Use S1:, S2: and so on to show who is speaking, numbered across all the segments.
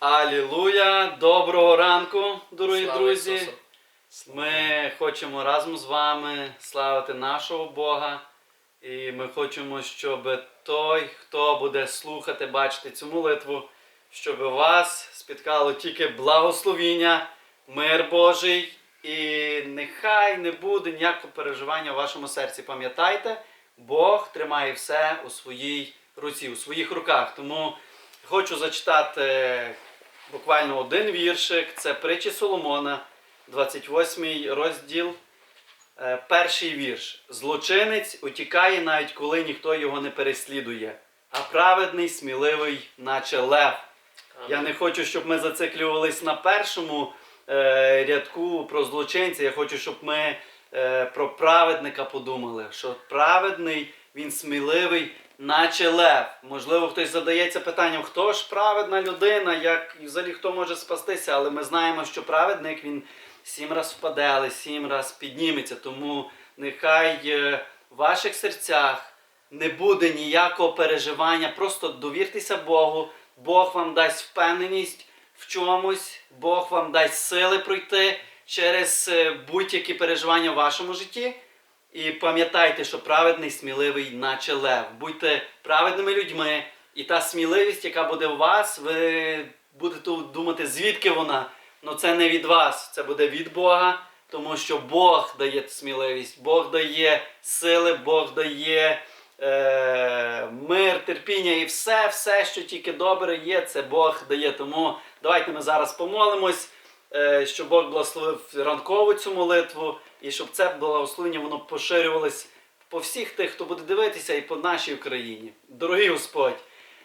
S1: Алілуя! Доброго ранку, дорогі
S2: Слава
S1: друзі!
S2: Ісусу.
S1: Ми хочемо разом з вами славити нашого Бога. І ми хочемо, щоб той, хто буде слухати, бачити цю молитву, щоб вас спіткало тільки благословіння, мир Божий, і нехай не буде ніякого переживання в вашому серці. Пам'ятайте, Бог тримає все у своїй руці, у своїх руках. Тому хочу зачитати буквально один віршик. Це притчі Соломона, 28 розділ. Е, Перший вірш. Злочинець утікає навіть коли ніхто його не переслідує, а праведний, сміливий, наче лев. Я не хочу, щоб ми зациклювались на першому е, рядку про злочинця. Я хочу, щоб ми е, про праведника подумали, що праведний, він сміливий, наче лев. Можливо, хтось задається питанням, хто ж праведна людина, як взагалі хто може спастися, але ми знаємо, що праведник він сім раз впаде, але сім раз підніметься. Тому нехай е, в ваших серцях не буде ніякого переживання. Просто довіртеся Богу. Бог вам дасть впевненість в чомусь, Бог вам дасть сили пройти через е, будь-які переживання в вашому житті. І пам'ятайте, що праведний, сміливий, наче лев. Будьте праведними людьми, і та сміливість, яка буде у вас, ви будете думати, звідки вона. Ну це не від вас, це буде від Бога, тому що Бог дає сміливість, Бог дає сили, Бог дає е, мир, терпіння і все, все, що тільки добре є, це Бог дає. Тому давайте ми зараз помолимось, щоб Бог благословив ранкову цю молитву, і щоб це благословення воно поширювалось по всіх тих, хто буде дивитися, і по нашій Україні. Дорогий Господь,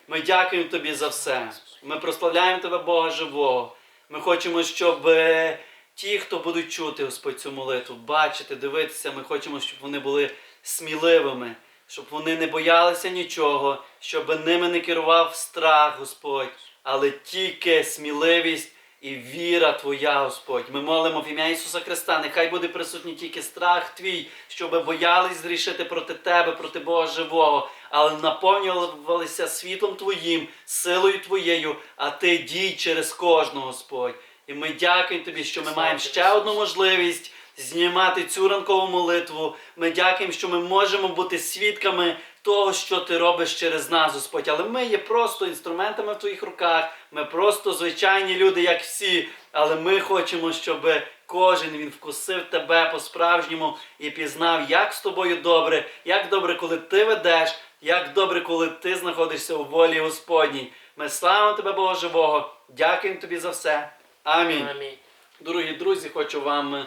S1: ми дякуємо Тобі за все. Ми прославляємо Тебе, Бога живого. Ми хочемо, щоб е, ті, хто будуть чути, Господь, цю молитву, бачити, дивитися, ми хочемо, щоб вони були сміливими, щоб вони не боялися нічого, щоб ними не керував страх, Господь, але тільки сміливість і віра Твоя, Господь. Ми молимо в ім'я Ісуса Христа. Нехай буде присутній тільки страх Твій, щоб боялись зрішити проти Тебе, проти Бога живого, але наповнювалися світлом Твоїм, силою Твоєю, а Ти дій через кожного, Господь. І ми дякуємо Тобі, що ми маємо ще одну можливість знімати цю ранкову молитву. Ми дякуємо, що ми можемо бути свідками того, що ти робиш через нас, Господь. Але ми є просто інструментами в твоїх руках. Ми просто звичайні люди, як всі. Але ми хочемо, щоб кожен він вкусив тебе по-справжньому і пізнав, як з тобою добре, як добре, коли ти ведеш, як добре, коли ти знаходишся у волі Господній. Ми славимо тебе, Бога живого. Дякуємо тобі за все. Амінь.
S2: Амінь.
S1: Дорогі друзі, хочу вам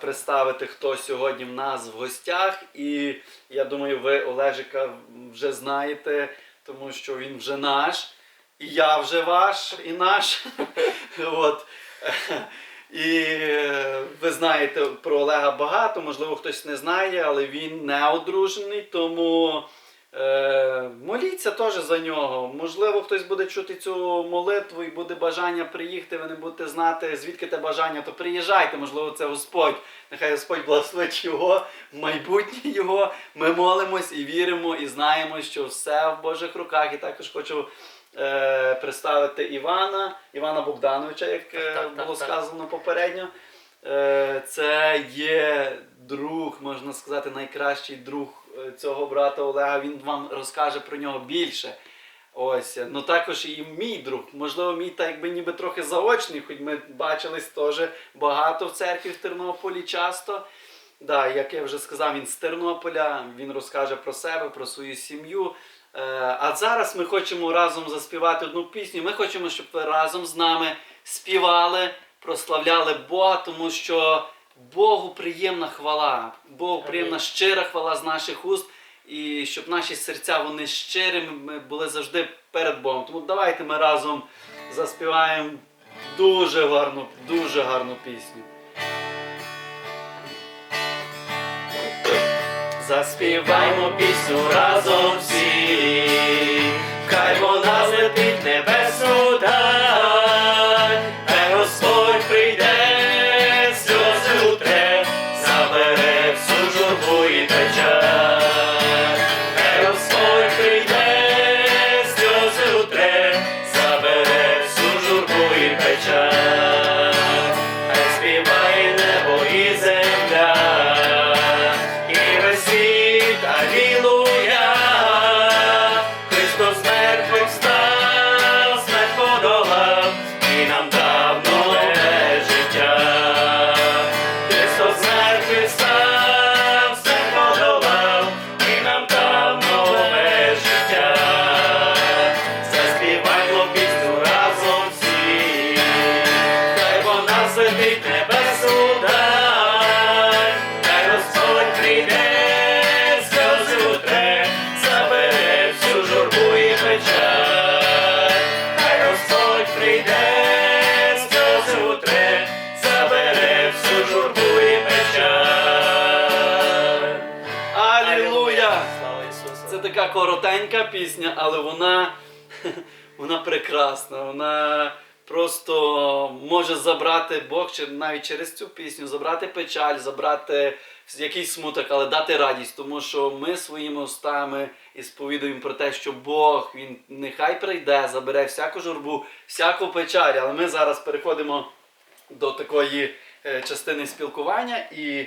S1: представити, хто сьогодні в нас в гостях. І я думаю, ви Олежика вже знаєте, тому що він вже наш, і я вже ваш, і наш. От. І е, ви знаєте про Олега багато, можливо, хтось не знає, але він не одружений, тому е, моліться теж за нього. Можливо, хтось буде чути цю молитву і буде бажання приїхати, ви не будете знати, звідки те бажання, то приїжджайте, можливо, це Господь. Нехай Господь благословить його, майбутнє його. Ми молимось і віримо, і знаємо, що все в Божих руках. І також хочу е, представити Івана, Івана Богдановича, як е,
S2: Так, так,
S1: було
S2: так.
S1: сказано попередньо. Е, Це є друг, можна сказати, найкращий друг е, цього брата Олега. Він вам розкаже про нього більше. Ось, ну також і мій друг. Можливо, мій так якби ніби трохи заочний, хоч ми бачились теж багато в церкві в Тернополі часто. Да, як я вже сказав, він з Тернополя, він розкаже про себе, про свою сім'ю. Е, А зараз ми хочемо разом заспівати одну пісню. Ми хочемо, щоб ви разом з нами співали, прославляли Бога, тому що Богу приємна хвала, Богу приємна щира хвала з наших уст, і щоб наші серця вони щирими були завжди перед Богом. Тому давайте ми разом заспіваємо дуже гарну, дуже гарну пісню. Заспіваймо пісню разом всі, хай вона злетить в коротенька пісня, але вона, вона прекрасна. Вона просто може забрати Бог навіть через цю пісню, забрати печаль, забрати якийсь смуток, але дати радість, тому що ми своїми устами і сповідуємо про те, що Бог він нехай прийде, забере всяку журбу, всяку печаль. Але ми зараз переходимо до такої е, частини спілкування. І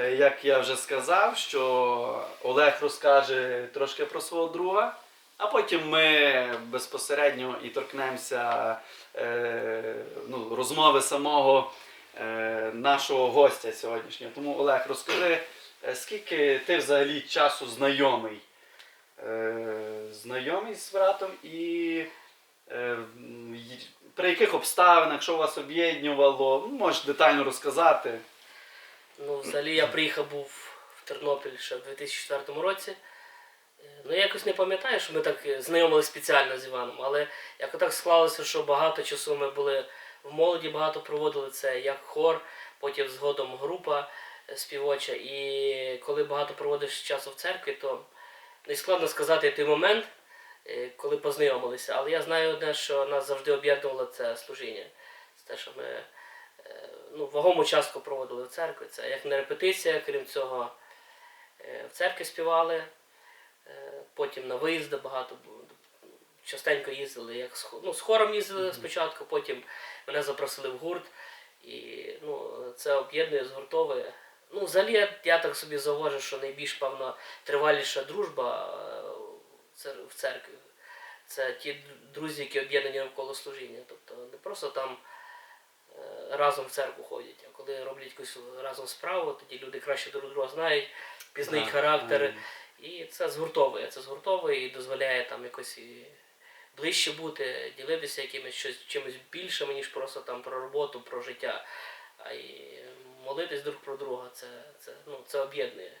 S1: як я вже сказав, що Олег розкаже трошки про свого друга, а потім ми безпосередньо і торкнемося е, ну, розмови самого е, нашого гостя сьогоднішнього. Тому Олег, розкажи, е, скільки ти взагалі часу знайомий? Е, знайомий з братом і е, при яких обставинах, що вас об'єднувало, ну, можеш детально розказати.
S3: Ну, взагалі я приїхав був в Тернопіль ще в 2004 році. Е, Ну, я якось не пам'ятаю, що ми так е, знайомилися спеціально з Іваном, але якось так склалося, що багато часу ми були в молоді, багато проводили це як хор, потім згодом група е, співоча. І коли багато проводиш часу в церкві, то не складно сказати той момент, коли познайомилися. Але я знаю одне, що нас завжди об'єднувало це служіння. Це те, що ми ну, вагому частку проводили в церкві. Це як не репетиція, крім цього, е, в церкві співали, е, потім на виїзди багато було. Частенько їздили, як з, ну, з хором їздили спочатку, потім мене запросили в гурт. І ну, це об'єднує, згуртовує. Ну, взагалі, я, так собі зауважу, що найбільш, певно, триваліша дружба е, в церкві. Це ті друзі, які об'єднані навколо служіння. Тобто не просто там разом в церкву ходять, а коли роблять якусь разом справу, тоді люди краще друг друга знають, пізнають
S1: ем.
S3: І це згуртовує. Це згуртовує і дозволяє там якось і ближче бути, ділитися якимось щось чимось більшим, ніж просто там про роботу, про життя. А й молитись друг про друга, це, це, ну, це об'єднує.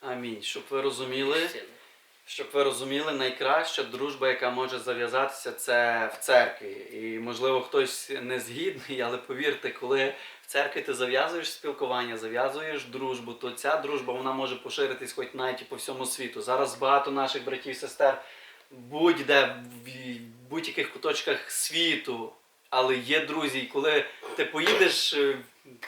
S1: Амінь. Щоб ви розуміли. Щоб ви розуміли, найкраща дружба, яка може зав'язатися, це в церкві. І можливо хтось не згідний, але повірте, коли в церкві ти зав'язуєш спілкування, зав'язуєш дружбу, то ця дружба вона може поширитись хоч навіть і по всьому світу. Зараз багато наших братів і сестер будь-де в будь-яких куточках світу. Але є друзі, і коли ти поїдеш е,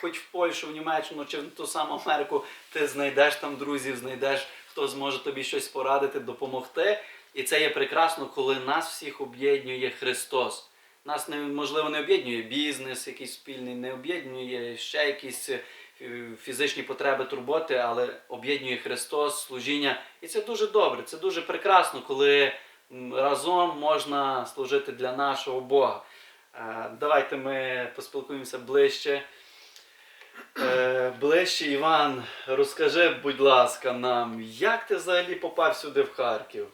S1: хоч в Польщу, в Німеччину чи в ту саму Америку, ти знайдеш там друзів, знайдеш, хто зможе тобі щось порадити, допомогти. І це є прекрасно, коли нас всіх об'єднує Христос. Нас не, можливо не об'єднує бізнес, якийсь спільний, не об'єднує ще якісь е, фізичні потреби, турботи, але об'єднує Христос, служіння. І це дуже добре, це дуже прекрасно, коли разом можна служити для нашого Бога. Е, Давайте ми поспілкуємося ближче. Е, Ближче, Іван, розкажи, будь ласка, нам, як ти взагалі попав сюди в Харків?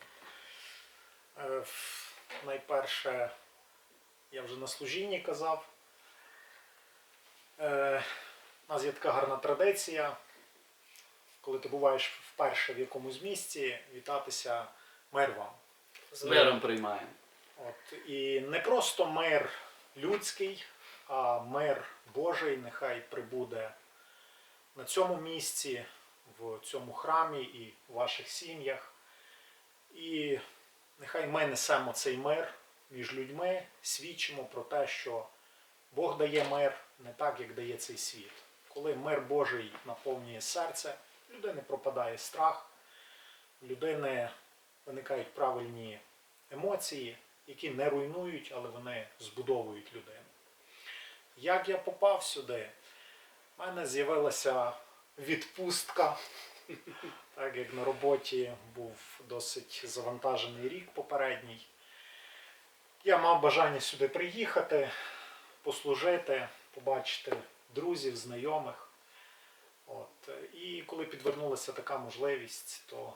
S4: Е, Найперше, я вже на служінні казав. Е, У нас є така гарна традиція, коли ти буваєш вперше в якомусь місці, вітатися мир вам.
S3: З
S1: миром. приймаємо.
S4: От, і не просто мир людський, а мир Божий нехай прибуде на цьому місці, в цьому храмі і в ваших сім'ях. І нехай ми несемо цей мир між людьми, свідчимо про те, що Бог дає мир не так, як дає цей світ. Коли мир Божий наповнює серце, в людини пропадає страх, в людини виникають правильні емоції, які не руйнують, але вони збудовують людину. Як я попав сюди? У мене з'явилася відпустка, так як на роботі був досить завантажений рік попередній. Я мав бажання сюди приїхати, послужити, побачити друзів, знайомих. От. І коли підвернулася така можливість, то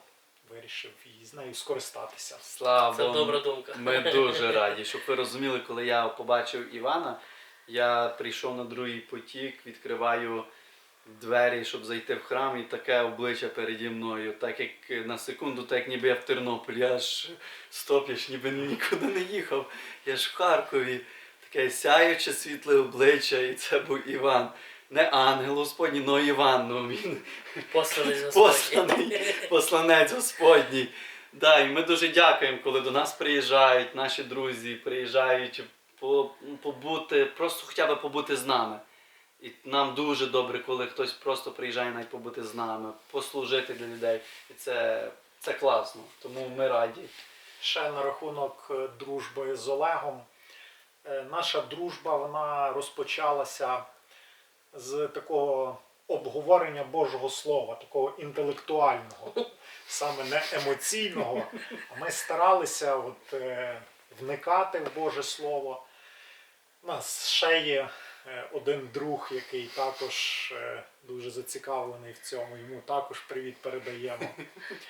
S4: вирішив і з нею скористатися.
S1: Слава
S3: Це
S1: Богу.
S3: добра думка.
S1: Ми дуже раді, щоб ви розуміли, коли я побачив Івана, Я прийшов на другий потік, відкриваю двері, щоб зайти в храм, і таке обличчя переді мною, так як на секунду, так як ніби я в Тернополі, я ж стоп, я ж ніби нікуди не їхав. Я ж в Харкові. Таке сяюче світле обличчя, і це був Іван. Не ангел Господній, но Іван. Ну, він
S3: Посланий
S1: посланий, посланець Господній. Да, і ми дуже дякуємо, коли до нас приїжджають наші друзі, приїжджають побути, просто хоча б побути з нами. І нам дуже добре, коли хтось просто приїжджає навіть побути з нами, послужити для людей. І це, це класно. Тому ми раді.
S4: Ще на рахунок е, дружби з Олегом. Е, Наша дружба вона розпочалася з такого обговорення Божого Слова, такого інтелектуального, саме не емоційного. Ми старалися от, е, вникати в Боже Слово. У нас ще є е, один друг, який також е, дуже зацікавлений в цьому. Йому також привіт передаємо.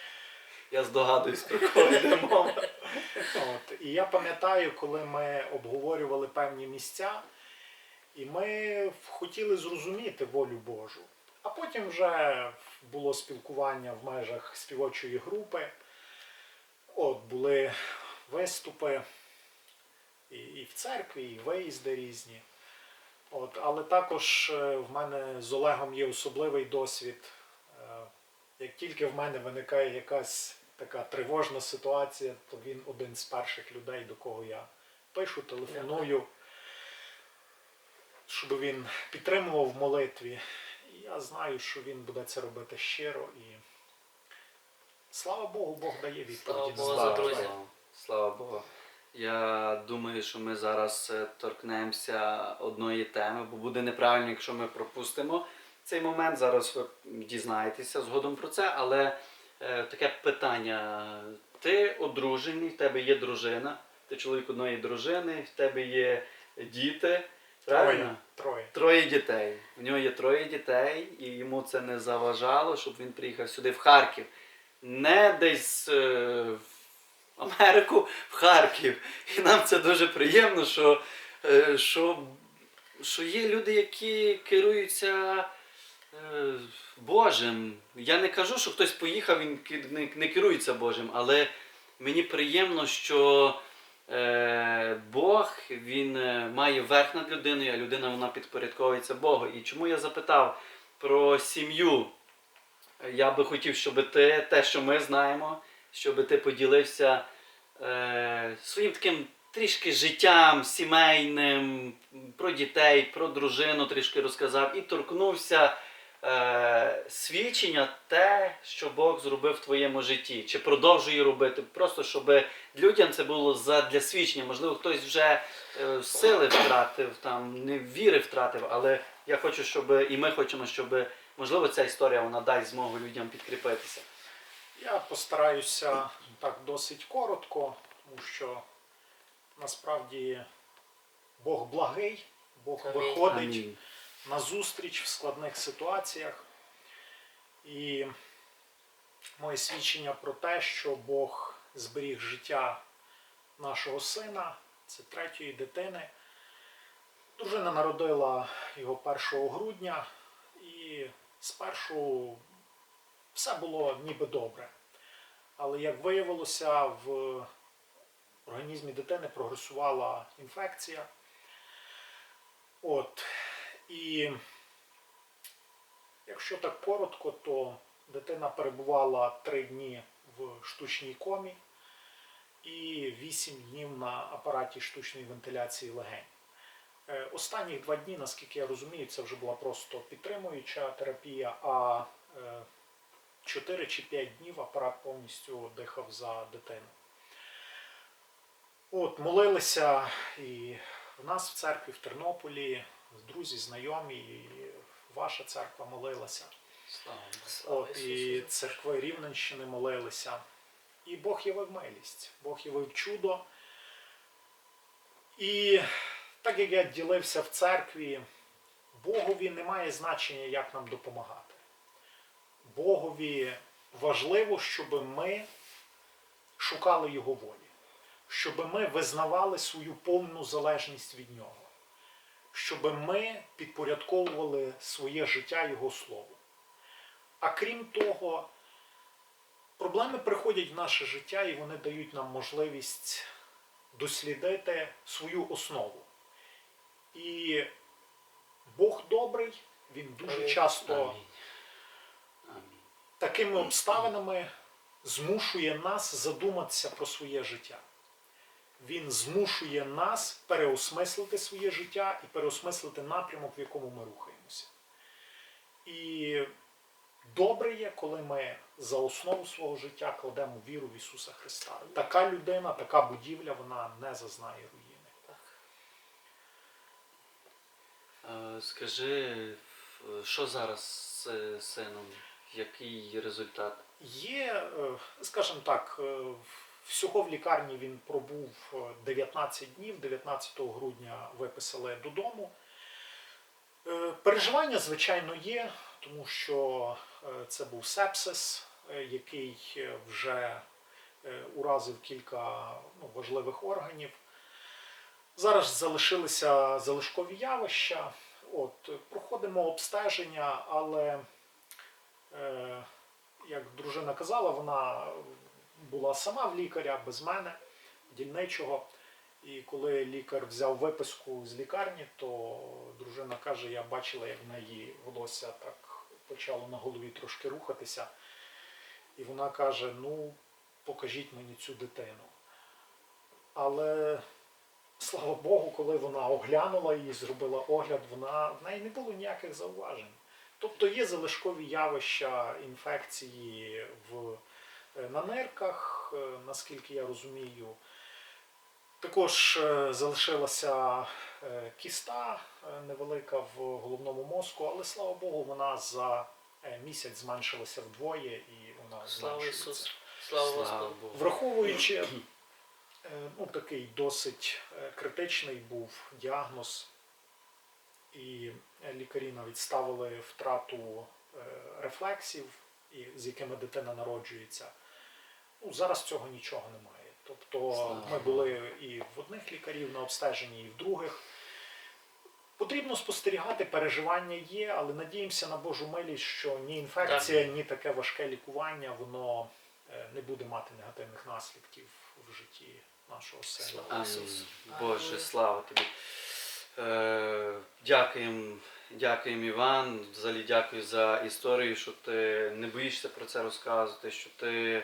S1: Я здогадуюсь, про кого йде мова.
S4: От. І я пам'ятаю, коли ми обговорювали певні місця, і ми хотіли зрозуміти волю Божу. А потім вже було спілкування в межах співочої групи. От, були виступи і, і в церкві, і виїзди різні. От, але також е, в мене з Олегом є особливий досвід. Е, Як тільки в мене виникає якась така тривожна ситуація, то він один з перших людей, до кого я пишу, телефоную, щоб він підтримував в молитві. І я знаю, що він буде це робити щиро. І слава Богу, Бог дає відповіді.
S3: Слава Богу за.
S1: Слава, слава Богу. Я думаю, що ми зараз е, торкнемося одної теми, бо буде неправильно, якщо ми пропустимо цей момент. Зараз ви дізнаєтеся згодом про це, але е, таке питання. Ти одружений, в тебе є дружина, ти чоловік одної дружини, в тебе є діти. Правильно?
S4: Троє.
S1: Троє. Дітей. У нього є троє дітей, і йому це не заважало, щоб він приїхав сюди в Харків. Не десь е, в Америку, в Харків. І нам це дуже приємно, що, е, що, що є люди, які керуються е, Божим. Я не кажу, що хтось поїхав, він не, керується Божим, але мені приємно, що е, Бог він має верх над людиною, а людина вона підпорядковується Богу. І чому я запитав про сім'ю? Я би хотів, щоб ти те, що ми знаємо, щоб ти поділився е, своїм таким трішки життям сімейним, про дітей, про дружину трішки розказав і торкнувся е, свідчення те, що Бог зробив в твоєму житті, чи продовжує робити, просто щоб людям це було задля свідчення. Можливо, хтось вже е, сили втратив, там не віри втратив, але я хочу, щоб і ми хочемо, щоб можливо ця історія вона дасть змогу людям підкріпитися.
S4: Я постараюся так досить коротко, тому що насправді Бог благий, Бог
S3: Амінь.
S4: виходить
S1: Амінь.
S4: на зустріч в складних ситуаціях. І моє свідчення про те, що Бог зберіг життя нашого сина, це третьої дитини. Дружина народила його 1 грудня, і спершу все було ніби добре. Але як виявилося, в організмі дитини прогресувала інфекція. От. І якщо так коротко, то дитина перебувала 3 дні в штучній комі і 8 днів на апараті штучної вентиляції легень. Е, Останні два дні, наскільки я розумію, це вже була просто підтримуюча терапія, а 4 чи 5 днів апарат повністю дихав за дитину. От, молилися і в нас в церкві в Тернополі, друзі, знайомі, і ваша церква молилася. От, і церкви Рівненщини молилися. І Бог явив милість, Бог явив чудо. І так як я ділився в церкві, Богові немає значення, як нам допомагати. Богові важливо, щоб ми шукали Його волі, щоб ми визнавали свою повну залежність від Нього, щоб ми підпорядковували своє життя Його Слову. А крім того, проблеми приходять в наше життя і вони дають нам можливість дослідити свою основу. І Бог добрий, Він дуже часто. Такими обставинами змушує нас задуматися про своє життя. Він змушує нас переосмислити своє життя і переосмислити напрямок, в якому ми рухаємося. І добре є, коли ми за основу свого життя кладемо віру в Ісуса Христа. Така людина, така будівля, вона не зазнає руїни.
S1: Скажи, що зараз з е, сином? Який результат?
S4: Є, е, скажімо так, е, всього в лікарні він пробув е, 19 днів, 19 грудня виписали додому. Е, Переживання, звичайно, є, тому що е, це був сепсис, е, який е, вже е, уразив кілька ну, важливих органів. Зараз залишилися залишкові явища. От, е, проходимо обстеження, але е, як дружина казала, вона була сама в лікаря без мене, дільничого. І коли лікар взяв виписку з лікарні, то дружина каже, я бачила, як в неї волосся так почало на голові трошки рухатися. І вона каже: ну, покажіть мені цю дитину. Але слава Богу, коли вона оглянула її, зробила огляд, вона, в неї не було ніяких зауважень. Тобто є залишкові явища інфекції в, е, на нирках, е, наскільки я розумію. Також е, залишилася кіста невелика в головному мозку, але слава Богу, вона за місяць зменшилася вдвоє і вона
S3: Слава
S4: зменшується.
S3: Ісусу! Слава Господу!
S1: Богу.
S4: Враховуючи ну, такий досить критичний був діагноз, і е, лікарі навіть ставили втрату е, рефлексів, з якими дитина народжується. Ну, зараз цього нічого немає. Тобто
S1: Слава
S4: ми були і в одних лікарів на обстеженні, і в других. Потрібно спостерігати, переживання є, але надіємося на Божу милість, що ні інфекція, ні таке важке лікування, воно е, не буде мати негативних наслідків в житті нашого сина.
S3: Ісусу.
S1: Боже, слава тобі. Е, дякуємо, дякуємо, Іван. Взагалі дякую за історію, що ти не боїшся про це розказувати, що ти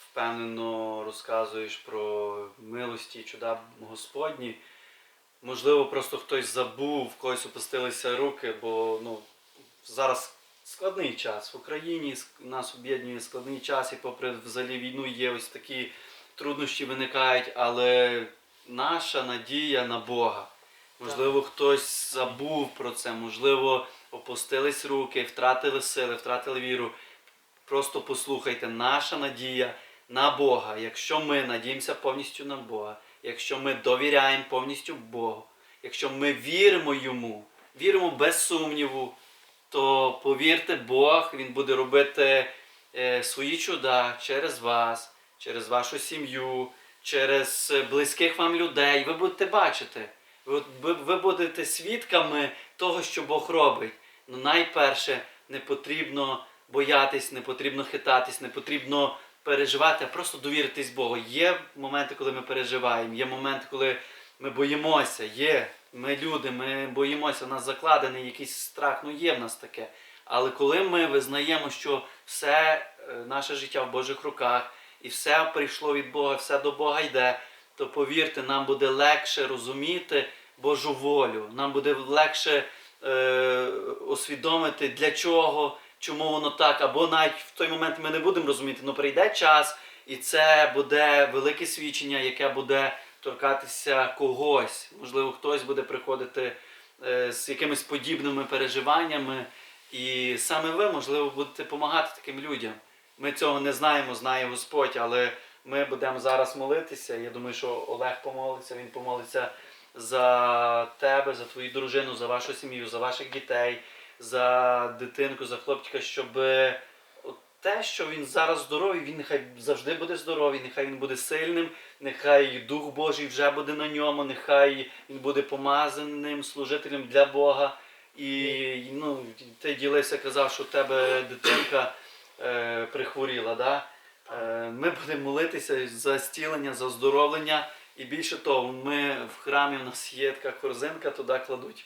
S1: впевнено розказуєш про милості і чуда Господні. Можливо, просто хтось забув, в когось опустилися руки, бо ну, зараз складний час. В Україні нас об'єднує складний час, і попри взагалі війну є ось такі труднощі виникають, але наша надія на Бога. Можливо, хтось забув про це, можливо, опустились руки, втратили сили, втратили віру. Просто послухайте, наша надія на Бога. Якщо ми надіємося повністю на Бога, якщо ми довіряємо повністю Богу, якщо ми віримо Йому, віримо без сумніву, то повірте, Бог Він буде робити е, свої чуда через вас, через вашу сім'ю, через близьких вам людей. Ви будете бачити. Ви, будете свідками того, що Бог робить. Ну, найперше, не потрібно боятись, не потрібно хитатись, не потрібно переживати, а просто довіритись Богу. Є моменти, коли ми переживаємо, є моменти, коли ми боїмося, є. Ми люди, ми боїмося, у нас закладений якийсь страх, ну є в нас таке. Але коли ми визнаємо, що все е, наше життя в Божих руках, і все прийшло від Бога, все до Бога йде, то повірте, нам буде легше розуміти Божу волю. Нам буде легше е, усвідомити, для чого, чому воно так. Або навіть в той момент ми не будемо розуміти, але прийде час, і це буде велике свідчення, яке буде торкатися когось. Можливо, хтось буде приходити е, з якимись подібними переживаннями. І саме ви, можливо, будете допомагати таким людям. Ми цього не знаємо, знає Господь, але ми будемо зараз молитися. Я думаю, що Олег помолиться, він помолиться за тебе, за твою дружину, за вашу сім'ю, за ваших дітей, за дитинку, за хлопчика, щоб те, що він зараз здоровий, він нехай завжди буде здоровий, нехай він буде сильним, нехай Дух Божий вже буде на ньому, нехай він буде помазаним служителем для Бога. І ну, ти ділився, казав, що у тебе дитинка е, прихворіла. Да? Е, ми будемо молитися за зцілення, за оздоровлення. І більше того, ми в храмі у нас є така корзинка, туди кладуть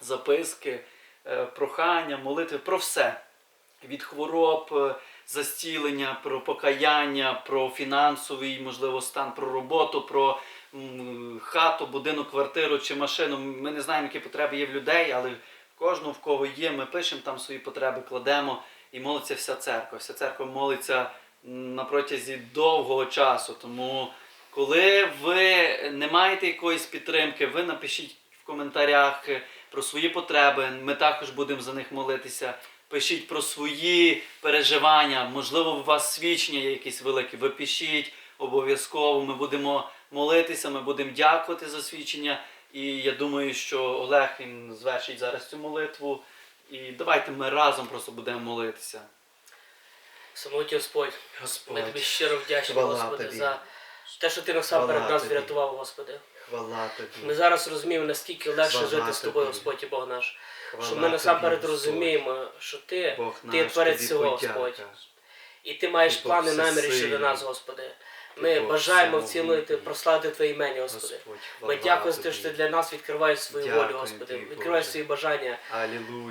S1: записки, е, прохання, молитви про все. Від хвороб, е, за зцілення, про покаяння, про фінансовий, можливо, стан, про роботу, про хату, будинок, квартиру чи машину. Ми не знаємо, які потреби є в людей, але кожного в кого є, ми пишемо там свої потреби, кладемо і молиться вся церква. Вся церква молиться на протязі довгого часу. Тому, коли ви не маєте якоїсь підтримки, ви напишіть в коментарях е, про свої потреби. Ми також будемо за них молитися. Пишіть про свої переживання, можливо, у вас свідчення є якісь великі. Ви пишіть обов'язково. Ми будемо молитися, ми будемо дякувати за свідчення. І я думаю, що Олег він звершить зараз цю молитву. І давайте ми разом просто будемо молитися.
S3: Самоті Господь, ми тобі щиро вдячні,
S2: хвала
S3: Господи,
S2: тобі.
S3: за те, що ти насамперед
S2: Хвала
S3: нас
S2: тобі.
S3: врятував, Господи.
S2: хвала тобі.
S3: Ми зараз розуміємо, наскільки легше
S2: Хвала
S3: жити з тобою,
S2: тобі.
S3: Господь і Бог наш.
S2: Хвала
S3: Що ми насамперед розуміємо, що ти,
S2: Бог
S3: ти
S2: наш,
S3: творець
S2: тобі
S3: всього,
S2: подяка.
S3: Господь. І ти маєш
S2: І Бог
S3: плани наміри
S2: всесильний.
S3: щодо нас, Господи. Ми бажаємо вцілити, прославити Твоє ім'я, Господи. Ми дякуємо що ти для нас відкриваєш свою волю, Господи. Відкриваєш свої бажання,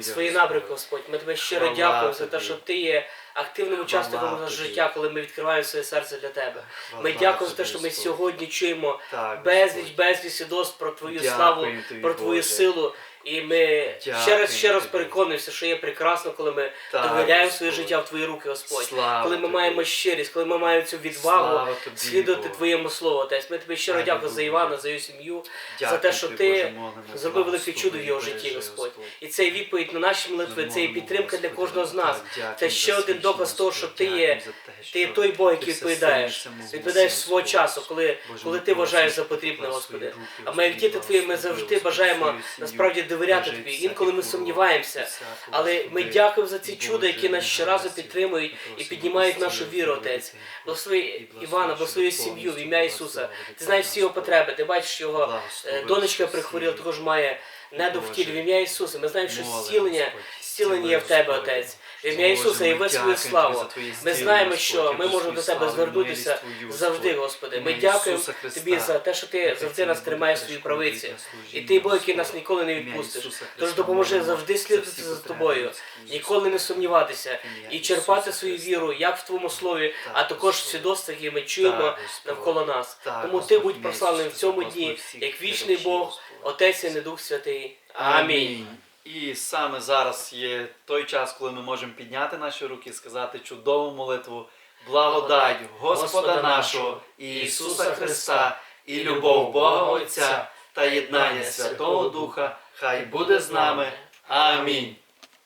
S3: свої
S2: Господь.
S3: Господь. Ми тебе щиро дякуємо за те, що ти є активним учасником нашого життя, коли ми відкриваємо своє серце для тебе. Ми дякуємо за те, що ми сьогодні чуємо безліч, безліч свідоцтв про Твою славу, про Твою силу. І ми
S2: Дякую
S3: ще раз ще раз переконуємося, що є прекрасно, коли ми
S2: Так,
S3: довіряємо своє життя в Твої руки, Господь.
S2: Слава
S3: коли ми
S2: тобі.
S3: маємо щирість, коли ми маємо цю відвагу
S2: тобі,
S3: слідувати
S2: Бог.
S3: Твоєму слову, Отець. Ми тобі щиро дякуємо за Івана, за його сім'ю, за те, що ти зробив велике чудо в його житті, Господь. І це відповідь на наші молитви, це і підтримка для кожного з нас. Це ще один доказ того, що ти є. Ти є той Бог, який відповідаєш. Відповідаєш свого часу, коли, коли ти вважаєш за потрібне, Господи. А ми, як діти Твої, ми завжди бажаємо насправді довіряти Тобі. Інколи ми сумніваємося. Але ми дякуємо за ці чуда, які нас щоразу підтримують і піднімають нашу віру, Отець. Благослови Івана, благослови сім'ю в ім'я Ісуса. Ти знаєш всі його потреби, ти бачиш його е, донечка прихворіла, також має недовтіль в ім'я Ісуса. Ми знаємо, що зцілення, зцілення є в Тебе, Отець. В ім'я Ісуса, і ви свою славу. Ми знаємо, що ми можемо до Тебе звернутися завжди, Господи. Ми дякуємо Тобі за те, що Ти завжди нас тримаєш в своїй правиці. І Ти, Бог, який нас ніколи не відпустиш. Тож допоможи завжди
S2: за
S3: слідувати за тобою, ніколи не сумніватися і черпати свою віру як в Твоєму слові, а також в свідоцтвах, які ми чуємо навколо нас. Тому Ти будь прославлений в цьому дні, як вічний Бог, Отець і не Дух Святий. Амінь.
S1: І саме зараз є той час, коли ми можемо підняти наші руки і сказати чудову молитву. Благодать Господа нашого і Ісуса Христа, і любов Бога Отця та єднання Святого Духа, хай буде з нами. Амінь.